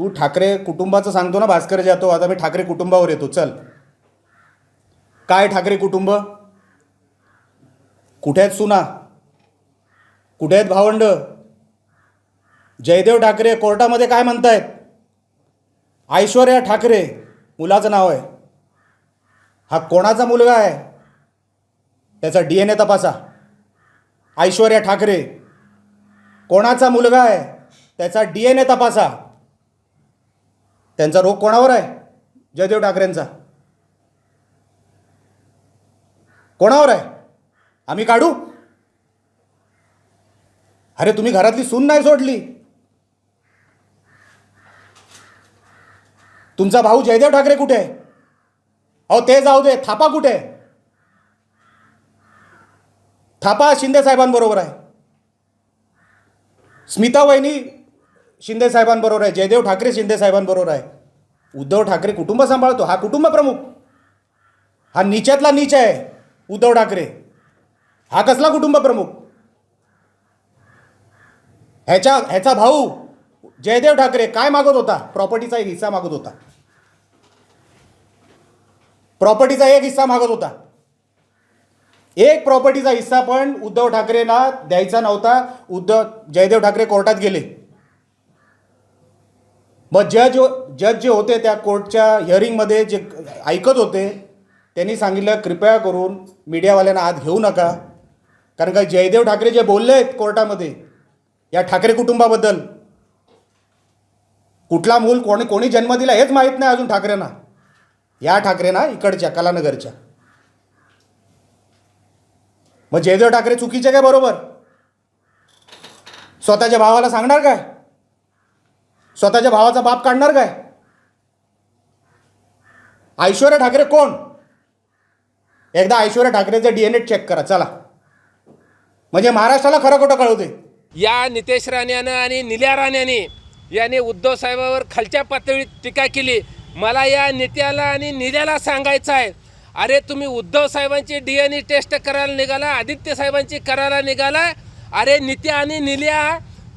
तू ठाकरे कुटुंबाचं सांगतो ना भास्कर जातो आता मी ठाकरे कुटुंबावर येतो चल. काय ठाकरे कुटुंब? कुठे आहेत सुना? कुठे आहेत भावंड? जयदेव ठाकरे कोर्टामध्ये काय म्हणतायत? ऐश्वर्या ठाकरे मुलाचं नाव आहे. हा कोणाचा मुलगा आहे? त्याचा डी एन ए तपासा. ऐश्वर्या ठाकरे कोणाचा मुलगा आहे? त्याचा डी एन ए तपासा. त्यांचा रोग कोणावर आहे? जयदेव ठाकरेंचा. कोणावर आहे? आम्ही काढू? अरे तुम्ही घरातली सून नाही सोडली. तुमचा भाऊ जयदेव ठाकरे कुठे आहे? अहो ते जाऊ दे. थापा कुठे आहे? थापा शिंदे साहेबांबरोबर आहे. स्मिता वहिनी शिंदे साहेबांबरोबर आहे जयदेव ठाकरे शिंदे साहेबांबरोबर आहे. उद्धव ठाकरे कुटुंब सांभाळतो हा कुटुंब प्रमुख. हा नीचातला नीच आहे उद्धव ठाकरे. हा कसला कुटुंब प्रमुख? ह्याच्या ह्याचा भाऊ जयदेव ठाकरे काय मागत होता? प्रॉपर्टीचा एक हिस्सा मागत होता. प्रॉपर्टीचा एक हिस्सा मागत होता. एक प्रॉपर्टीचा हिस्सा पण उद्धव ठाकरेंना द्यायचा नव्हता. उद्धव जयदेव ठाकरे कोर्टात गेले. मग जज जज हो- जे होते त्या कोर्टच्या हिअरिंगमध्ये जे ऐकत होते त्यांनी सांगितलं कृपया करून मीडियावाल्यांना आत घेऊ नका. कारण का जयदेव ठाकरे जे बोलले आहेत कोर्टामध्ये या ठाकरे कुटुंबाबद्दल कुठला मूल कोणी कोणी जन्म दिला हेच माहीत नाही अजून ठाकरेंना. या ठाकरेंना इकडच्या कलानगरच्या. मग जयदेव ठाकरे चुकीचे काय बरोबर? स्वतःच्या भावाला सांगणार काय? स्वतःच्या भावाचा बाप काढणार काय? ऐश्वर्या ठाकरे कोण? एकदा ऐश्वर्या ठाकरेचं डी एन ए चेक करा चला. म्हणजे महाराष्ट्राला खरं खोटं कळवते. दे या नितेश राणेनं आणि निल्या राणेने याने उद्धव साहेबावर खालच्या पातळीत टीका केली. मला या नित्याला आणि निल्याला सांगायचं आहे. अरे तुम्ही उद्धव साहेबांची डी एन ए टेस्ट करायला निघाला आदित्य साहेबांची करायला निघाला. अरे नित्या आणि निल्या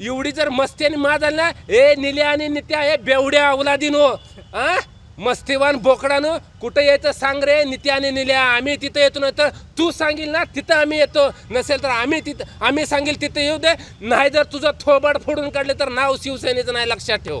एवढी जर मस्ती आणि मा झाली ना ए निल्या आणि नित्या हे बेवड्या अवलादीनो आ? मस्तीवान बोकडानं कुठं यायचं सांग रे नित्या आणि निल्या आम्ही तिथं येतो नाही तर तू सांगील ना तिथं आम्ही येतो. नसेल तर आम्ही तिथं आम्ही सांगेल तिथं येऊ दे. नाही जर तुझं थोबाड फोडून काढले तर नाव शिवसेनेचं नाही लक्षात ठेव.